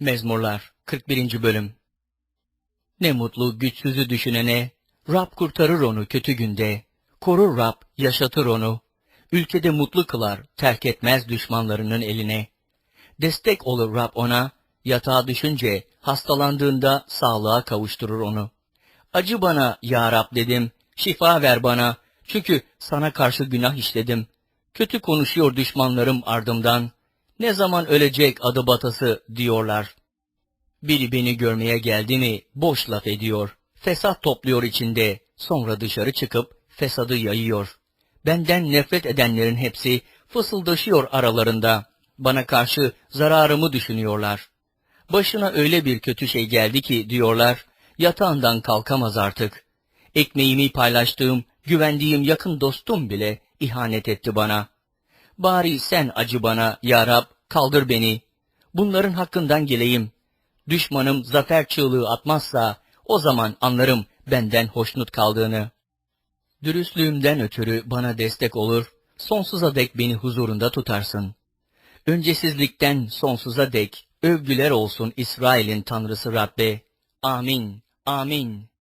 Mezmurlar 41. Bölüm Ne mutlu güçsüzü düşünene, Rab kurtarır onu kötü günde, korur Rab, yaşatır onu, ülkede mutlu kılar, terk etmez düşmanlarının eline. Destek olur Rab ona, yatağa düşünce, hastalandığında sağlığa kavuşturur onu. Acı bana ya Rab dedim, şifa ver bana, çünkü sana karşı günah işledim. Kötü konuşuyor düşmanlarım ardımdan, ne zaman ölecek adı batası diyorlar. Biri beni görmeye geldi mi boş laf ediyor. Fesat topluyor içinde, sonra dışarı çıkıp fesadı yayıyor. Benden nefret edenlerin hepsi fısıldaşıyor aralarında. Bana karşı zararımı düşünüyorlar. Başına öyle bir kötü şey geldi ki diyorlar, yatağından kalkamaz artık. Ekmeğimi paylaştığım, güvendiğim yakın dostum bile ihanet etti bana. Bari sen acı bana ya Rab, kaldır beni. Bunların hakkından geleyim. Düşmanım zafer çığlığı atmazsa o zaman anlarım benden hoşnut kaldığını. Dürüstlüğümden ötürü bana destek olur, sonsuza dek beni huzurunda tutarsın. Öncesizlikten sonsuza dek övgüler olsun İsrail'in Tanrısı Rabbe. Amin, amin.